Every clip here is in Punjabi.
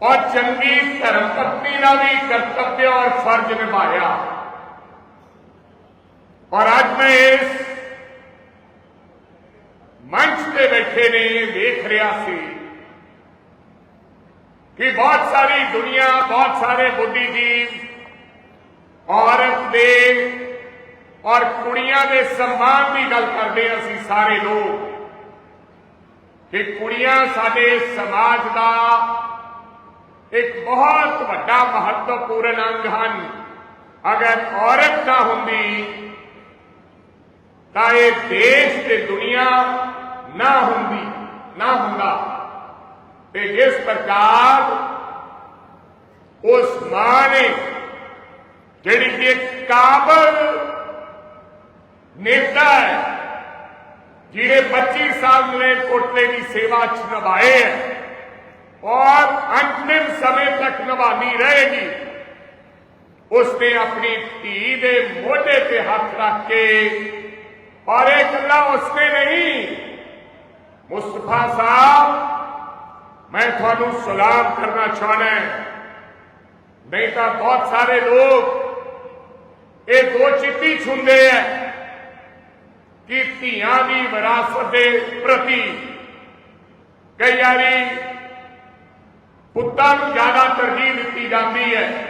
ਔਰ ਚੰਗੀ ਧਰਮ ਪਤਨੀ ਦਾ ਵੀ ਕਰਤੱਵ ਔਰ ਫਰਜ਼ ਨਿਭਾਇਆ। ਔਰ ਅੱਜ ਮੈਂ ਇਸ ਮੰਚ ਤੇ ਬੈਠੇ ਨੇ ਵੇਖ ਰਿਹਾ ਸੀ ਕਿ ਬਹੁਤ ਸਾਰੀ ਦੁਨੀਆ, ਬਹੁਤ ਸਾਰੇ ਬੁੱਧੀਜੀਵ ਔਰਤ ਦੇ ਔਰ ਕੁੜੀਆਂ ਦੇ ਸਨਮਾਨ ਦੀ ਗੱਲ ਕਰਦੇ ਹਾਂ ਅਸੀਂ ਸਾਰੇ ਲੋਕ ਕਿ ਕੁੜੀਆਂ ਸਾਡੇ ਸਮਾਜ ਦਾ ਇੱਕ ਬਹੁਤ ਵੱਡਾ ਮਹੱਤਵਪੂਰਨ ਅੰਗ ਹਨ ਅਗਰ ਔਰਤ ਨਾ ਹੁੰਦੀ ਤਾਂ ਇਹ ਦੇਸ਼ ਤੇ ਦੁਨੀਆ ਨਾ ਹੁੰਦੀ ਨਾ ਹੁੰਦਾ ਤੇ ਜਿਸ ਪ੍ਰਕਾਰ ਉਸ ਮਾਂ ਨੇ ਜਿਹੜੀ ਕਿ ਇੱਕ ਕਾਬਲ ਨੇਤਾ ਹੈ ਜਿਹਨੇ 25 ਸਾਲ ਨੇ ਕੋਟਲੇ ਦੀ ਸੇਵਾ ਚ ਨਿਭਾਏ ਹੈ ਔਰ ਅੰਤਿਮ ਸਮੇਂ ਤੱਕ ਨਿਭਾਣੀ ਰਹੇਗੀ ਉਸਨੇ ਆਪਣੀ ਧੀ ਦੇ ਮੋਢੇ ਤੇ ਹੱਥ ਰੱਖ ਕੇ ਔਰ ਇਹ ਗੱਲਾਂ ਉਸਨੇ ਨਹੀਂ ਮੁਸਤਫਾ ਸਾਹਿਬ ਮੈਂ ਤੁਹਾਨੂੰ ਸਲਾਮ ਕਰਨਾ ਚਾਹਣਾ ਨਹੀਂ ਤਾਂ ਬਹੁਤ ਸਾਰੇ ਲੋਕ ਇਹ ਦੋ ਚਿੱਤੀ ਛੁੰਦੇ ਐ ਕਿ ਧੀਆਂ ਦੀ ਵਿਰਾਸਤ ਦੇ ਪ੍ਰਤੀ ਕਈ ਵਾਰੀ ਪੁੱਤਾਂ ਨੂੰ ਜ਼ਿਆਦਾ ਤਰਜੀਹ ਦਿੱਤੀ ਜਾਂਦੀ ਹੈ।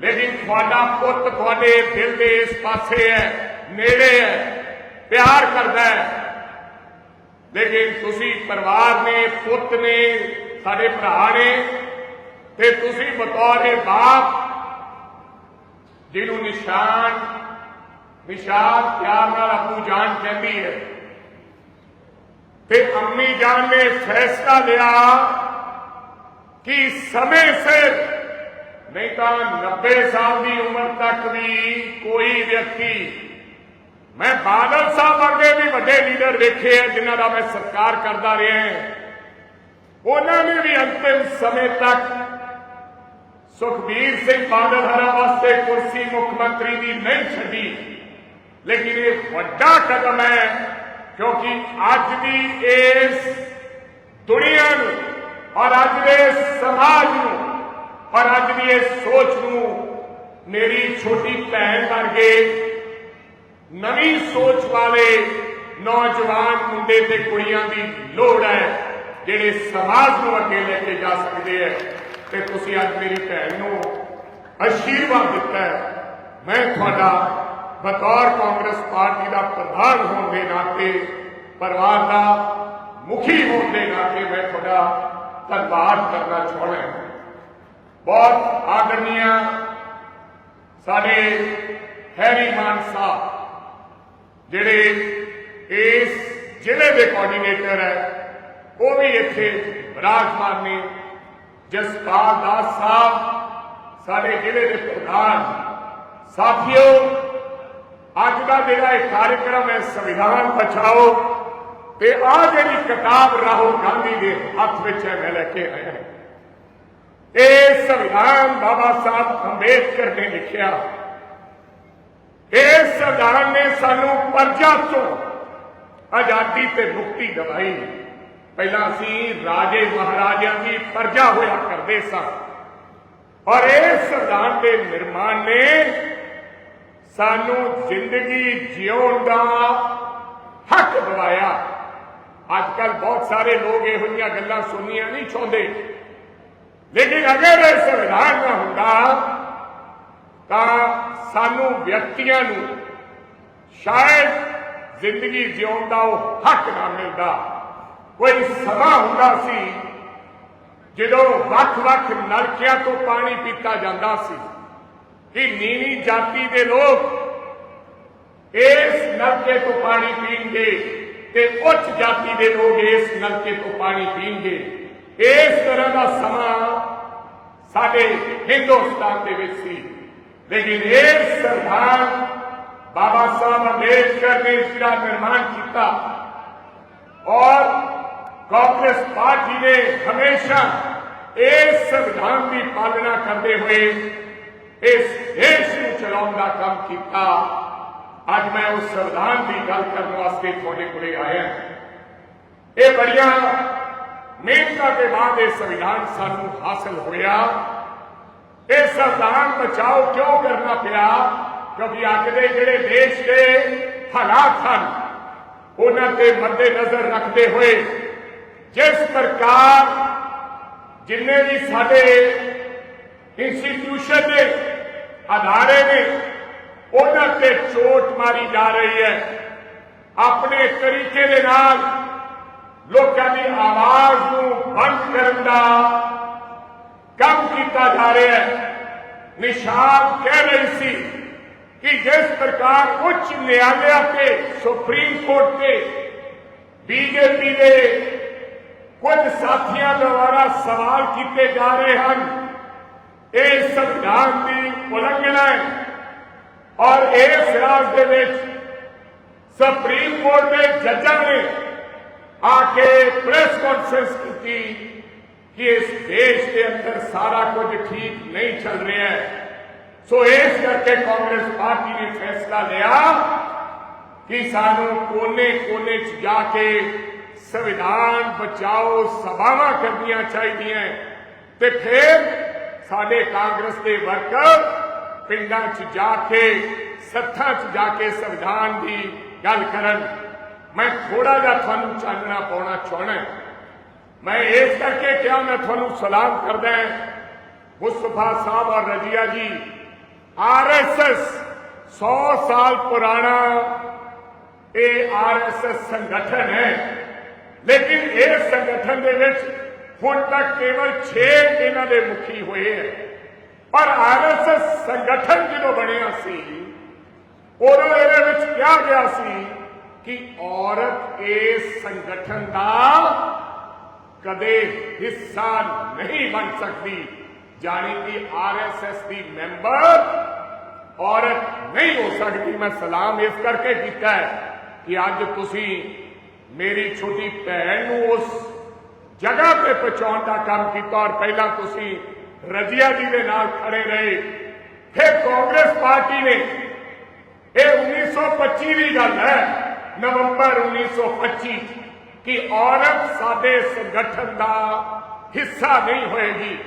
ਲੇਕਿਨ ਤੁਹਾਡਾ ਪੁੱਤ ਤੁਹਾਡੇ ਦਿਲ ਦੇ ਇਸ ਪਾਸੇ ਹੈ, ਨੇੜੇ ਹੈ, ਪਿਆਰ ਕਰਦਾ ਹੈ। ਲੇਕਿਨ ਤੁਸੀਂ ਪਰਿਵਾਰ ਨੇ, ਪੁੱਤ ਨੇ, ਸਾਡੇ ਭਰਾ ਨੇ ਤੇ ਤੁਸੀਂ ਬਤੌਰ ਇਹ ਬਾਪ ਜਿਹਨੂੰ ਨਿਸ਼ਾਨ ਨਿਸ਼ਾਨ ਪਿਆਰ ਨਾਲ ਆਪੂ ਜਾਨ ਕਹਿੰਦੀ ਹੈ। ਤੇ ਅੰਮੀ ਜਾਨ ਨੇ ਫੈਸਲਾ ਲਿਆ ਕਿ ਸਮੇਂ ਸਿਰ ਨਹੀਂ ਤਾਂ 90 ਸਾਲ ਦੀ ਉਮਰ ਤੱਕ ਵੀ ਕੋਈ ਵਿਅਕਤੀ ਮੈਂ ਬਾਦਲ ਸਾਹਿਬ ਵਰਗੇ ਵੀ ਵੱਡੇ ਲੀਡਰ ਵੇਖੇ ਆ ਜਿਨ੍ਹਾਂ ਦਾ ਮੈਂ ਸਤਿਕਾਰ ਕਰਦਾ ਰਿਹਾ ਹਾਂ ਉਹਨਾਂ ਨੇ ਵੀ ਅੰਤਿਮ ਸਮੇਂ ਤੱਕ ਸੁਖਬੀਰ ਸਿੰਘ ਬਾਦਲ ਹਰਾਂ ਵਾਸਤੇ ਕੁਰਸੀ ਮੁੱਖ ਮੰਤਰੀ ਦੀ ਨਹੀਂ ਛੱਡੀ ਲੇਕਿਨ ਇਹ ਵੱਡਾ ਕਦਮ ਹੈ ਕਿਉਂਕਿ ਅੱਜ ਦੀ ਇਸ ਦੁਨੀਆ ਨੂੰ ਔਰ ਅੱਜ ਦੇ ਸਮਾਜ ਨੂੰ, ਔਰ ਅੱਜ ਦੀ ਇਸ ਸੋਚ ਨੂੰ ਮੇਰੀ ਛੋਟੀ ਭੈਣ ਵਰਗੇ ਨਵੀਂ ਸੋਚ ਵਾਲੇ ਨੌਜਵਾਨ ਮੁੰਡੇ ਤੇ ਕੁੜੀਆਂ ਦੀ ਲੋੜ ਹੈ, ਜਿਹੜੇ ਸਮਾਜ ਨੂੰ ਅੱਗੇ ਲੈ ਕੇ ਜਾ ਸਕਦੇ ਹੈ। ਤੇ ਤੁਸੀਂ ਅੱਜ ਮੇਰੀ ਭੈਣ ਨੂੰ ਅਸ਼ੀਰਵਾਦ ਦਿੱਤਾ ਹੈ। ਮੈਂ ਤੁਹਾਡਾ ਬਤੌਰ ਕਾਂਗਰਸ ਪਾਰਟੀ ਦਾ ਪ੍ਰਧਾਨ ਹੋਣ ਦੇ ਨਾਤੇ, ਪਰਿਵਾਰ ਦਾ ਮੁਖੀ ਹੋਣ ਦੇ ਨਾਤੇ ਮੈਂ ਤੁਹਾਡਾ ਧੰਨਵਾਦ ਕਰਨਾ ਚਾਹੁੰਦਾ ਹਾਂ। ਬਹੁਤ ਆਦਰਨੀय ਸਾਡੇ ਹੈਰੀ ਮਾਨ ਸਾਹਿਬ, ਜਿਹੜੇ ਇਸ ਜ਼ਿਲ੍ਹੇ ਦੇ ਕੋਆਰਡੀਨੇਟਰ ਹੈ, ਉਹ ਵੀ ਇੱਥੇ ਰਾਜਮਾਨ ਨੇ। ਜਸਪਾਲ ਦਾਸ ਸਾਹਿਬ, ਸਾਡੇ ਜ਼ਿਲ੍ਹੇ ਦੇ ਪ੍ਰਧਾਨ। ਸਾਥੀਓ, ਅੱਜ ਦਾ ਜਿਹੜਾ ਇਹ ਕਾਰਜਕ੍ਰਮ ਹੈ, ਸੰਵਿਧਾਨ ਬਚਾਓ। ਤੇ ਆ ਜਿਹੜੀ ਕਿਤਾਬ ਰਾਹੁਲ ਗਾਂਧੀ ਦੇ ਹੱਥ ਵਿੱਚ ਹੈ, ਮੈਂ ਲੈ ਕੇ ਆਇਆ ਇਹ ਸੰਵਿਧਾਨ ਬਾਬਾ ਸਾਹਿਬ ਅੰਬੇਦਕਰ ਨੇ ਲਿਖਿਆ। ਇਸ ਸੰਵਿਧਾਨ ਨੇ ਸਾਨੂੰ ਪਰਜਾ ਤੋਂ ਆਜ਼ਾਦੀ ਤੇ ਮੁਕਤੀ ਦਿਵਾਈ। ਪਹਿਲਾਂ ਅਸੀਂ ਰਾਜੇ ਮਹਾਰਾਜਿਆਂ ਦੀ ਪਰਜਾ ਹੋਇਆ ਕਰਦੇ ਸਾਂ। ਔਰ ਇਸ ਸੰਵਿਧਾਨ ਦੇ ਨਿਰਮਾਣ ਨੇ ਸਾਨੂੰ ਜ਼ਿੰਦਗੀ ਜਿਉਣ ਦਾ ਹੱਕ ਦਿਵਾਇਆ। ਅੱਜ ਕੱਲ ਬਹੁਤ ਸਾਰੇ ਲੋਕ ਇਹੋ ਜਿਹੀਆਂ ਗੱਲਾਂ ਸੁਣਨੀਆਂ ਨਹੀਂ ਚਾਹੁੰਦੇ। ਲੇਕਿਨ ਅਗਰ ਇਹ ਸੰਵਿਧਾਨ ਨਾ ਹੁੰਦਾ, ਤਾਂ ਸਾਨੂੰ ਵਿਅਕਤੀਆਂ ਨੂੰ ਸ਼ਾਇਦ ਜ਼ਿੰਦਗੀ ਜਿਉਣ ਦਾ ਉਹ ਹੱਕ ਨਾ ਮਿਲਦਾ। ਕੋਈ ਸਮਾਂ ਹੁੰਦਾ ਸੀ, ਜਦੋਂ ਵੱਖ-ਵੱਖ ਨਲਕਿਆਂ ਤੋਂ ਪਾਣੀ ਪੀਤਾ ਜਾਂਦਾ ਸੀ, ਕਿ ਨੀਵੀਂ ਜਾਤੀ ਦੇ ਲੋਕ ਇਸ ਨਲਕੇ ਤੋਂ ਪਾਣੀ ਪੀਣਗੇ। ਤੇ ਉੱਚ ਜਾਤੀ ਦੇ ਲੋਕ ਇਸ ਨਲਕੇ ਤੋਂ ਪਾਣੀ ਪੀਣਗੇ ਇਸ ਤਰ੍ਹਾਂ ਦਾ ਸਮਾਂ ਸਾਡੇ ਹਿੰਦੁਸਤਾਨ ਦੇ ਵਿੱਚ ਸੀ ਲੇਕਿਨ ਇਹ ਸੰਵਿਧਾਨ ਬਾਬਾ ਸਾਹਿਬ ਅੰਬੇਦਕਰ ਨੇ ਜਿਹੜਾ ਨਿਰਮਾਣ ਕੀਤਾ ਔਰ ਕਾਂਗਰਸ ਪਾਰਟੀ ਨੇ ਹਮੇਸ਼ਾ ਇਸ ਸੰਵਿਧਾਨ ਦੀ ਪਾਲਣਾ ਕਰਦੇ ਹੋਏ ਇਸ ਦੇਸ਼ ਨੂੰ ਚਲਾਉਣ ਦਾ ਕੰਮ ਕੀਤਾ ਅੱਜ ਮੈਂ ਉਸ ਸੰਵਿਧਾਨ ਦੀ ਗੱਲ ਕਰਨ ਵਾਸਤੇ ਤੁਹਾਡੇ ਕੋਲੇ ਆਇਆ। ਇਹ ਬੜੀਆਂ ਮਿਹਨਤਾਂ ਦੇ ਬਾਅਦ ਇਹ ਸੰਵਿਧਾਨ ਸਾਨੂੰ ਹਾਸਲ ਹੋਇਆ। ਇਹ ਸੰਵਿਧਾਨ ਬਚਾਓ ਕਿਉਂ ਕਰਨਾ ਪਿਆ? ਕਿਉਂਕਿ ਅੱਜ ਦੇ ਜਿਹੜੇ ਦੇਸ਼ ਦੇ ਹਾਲਾਤ ਹਨ, ਉਹਨਾਂ ਤੇ ਮੱਦੇ ਨਜ਼ਰ ਰੱਖਦੇ ਹੋਏ ਜਿਸ ਪ੍ਰਕਾਰ ਜਿੰਨੇ ਵੀ ਸਾਡੇ ਇੰਸਟੀਟਿਊਸ਼ਨ ਦੇ ਅਦਾਰੇ ਨੇ ਉਹਨਾਂ ਤੇ ਚੋਟ ਮਾਰੀ ਜਾ ਰਹੀ ਹੈ। ਆਪਣੇ ਤਰੀਕੇ ਦੇ ਨਾਲ ਲੋਕਾਂ ਦੀ ਆਵਾਜ਼ ਨੂੰ ਬੰਦ ਕਰਨ ਦਾ ਕੰਮ ਕੀਤਾ ਜਾ ਰਿਹਾ ਹੈ। ਨਿਸ਼ਾਨ ਕਹਿ ਰਹੀ ਸੀ ਕਿ ਜਿਸ ਪ੍ਰਕਾਰ ਉੱਚ ਨਿਆਲਿਆ ਤੇ ਸੁਪਰੀਮ ਕੋਰਟ ਤੇ ਬੀਜੇਪੀ ਦੇ ਕੁਝ ਸਾਥੀਆਂ ਦੁਆਰਾ ਸਵਾਲ ਕੀਤੇ ਜਾ ਰਹੇ ਹਨ, ਇਹ ਸੰਵਿਧਾਨ ਦੀ ਉਲੰਘਣਾ ਹੈ। ਔਰ ਇਸ ਰਾਜ ਦੇ ਵਿੱਚ ਸੁਪਰੀਮ ਕੋਰਟ ਦੇ ਜੱਜਾਂ ਨੇ ਆ ਕੇ ਪ੍ਰੈਸ ਕਾਨਫਰੰਸ ਕੀਤੀ ਕਿ ਇਸ ਦੇਸ਼ ਦੇ ਅੰਦਰ ਸਾਰਾ ਕੁਝ ਠੀਕ ਨਹੀਂ ਚੱਲ ਰਿਹਾ ਹੈ ਸੋ ਇਸ ਕਰਕੇ ਕਾਂਗਰਸ ਪਾਰਟੀ ਨੇ ਫੈਸਲਾ ਲਿਆ ਕਿ ਸਾਨੂੰ ਕੋਨੇ-ਕੋਨੇ 'ਚ ਜਾ ਕੇ ਸੰਵਿਧਾਨ ਬਚਾਓ ਸਭਾਵਾਂ ਕਰਨੀਆਂ ਚਾਹੀਦੀਆਂ ਤੇ ਫਿਰ ਸਾਡੇ ਕਾਂਗਰਸ ਦੇ ਵਰਕਰ ਪਿੰਡਾਂ 'ਚ ਜਾ ਕੇ, ਸੱਥਾਂ 'ਚ ਜਾ ਕੇ ਸੰਵਿਧਾਨ ਦੀ ਗੱਲ ਕਰਨ। ਮੈਂ ਥੋੜਾ ਜਿਹਾ ਤੁਹਾਨੂੰ ਚਾਨਣਾ ਪਾਉਣਾ ਚਾਹਣਾ ਮੈਂ ਇਸ ਕਰਕੇ ਕਿਹਾ, ਮੈਂ ਤੁਹਾਨੂੰ ਸਲਾਮ ਕਰਦਾ ਮੁਸਤਫਾ ਸਾਹਿਬ ਔਰ ਰਜੀਆ ਜੀ ਆਰਐਸਐਸ 100 ਸਾਲ ਪੁਰਾਣਾ ਇਹ ਆਰਐਸਐਸ ਸੰਗਠਨ ਹੈ। ਲੇਕਿਨ ਇਸ ਸੰਗਠਨ ਦੇ ਵਿੱਚ ਹੁਣ ਤੱਕ ਕੇਵਲ 6 ਇਹਨਾਂ ਦੇ ਮੁਖੀ ਹੋਏ ਹੈ। ਪਰ ਆਰਐਸਐਸ ਸੰਗਠਨ ਜਦੋਂ ਬਣਿਆ ਸੀ, ਉਦੋਂ ਇਹਦੇ ਵਿੱਚ ਕਿਹਾ ਗਿਆ ਸੀ ਕਿ ਔਰਤ ਇਸ ਸੰਗਠਨ ਦਾ ਕਦੇ ਹਿੱਸਾ ਨਹੀਂ ਬਣ ਸਕਦੀ, ਜਾਣੀ ਕਿ ਆਰਐਸਐਸ ਦੀ ਮੈਂਬਰ ਔਰਤ ਨਹੀਂ ਹੋ ਸਕਦੀ। ਮੈਂ ਸਲਾਮ ਇਸ ਕਰਕੇ ਕੀਤਾ ਹੈ ਕਿ ਅੱਜ ਤੁਸੀਂ ਮੇਰੀ ਛੋਟੀ ਭੈਣ ਨੂੰ ਉਸ ਜਗ੍ਹਾ ਤੇ ਪਹੁੰਚਾਉਣ ਦਾ ਕੰਮ ਕੀਤਾ ਔਰ ਪਹਿਲਾਂ ਤੁਸੀਂ ਰਜੀਆ ਜੀ ਦੇ ਨਾਲ ਖੜੇ ਰਹੇ ਫਿਰ ਕਾਂਗਰਸ ਪਾਰਟੀ ਨੇ ਇਹ 1925 ਦੀ ਗੱਲ ਹੈ ਨਵੰਬਰ 1925 ਕਿ ਔਰਤ ਸਾਡੇ ਸੰਗਠਨ ਦਾ ਹਿੱਸਾ ਨਹੀਂ ਹੋਏਗੀ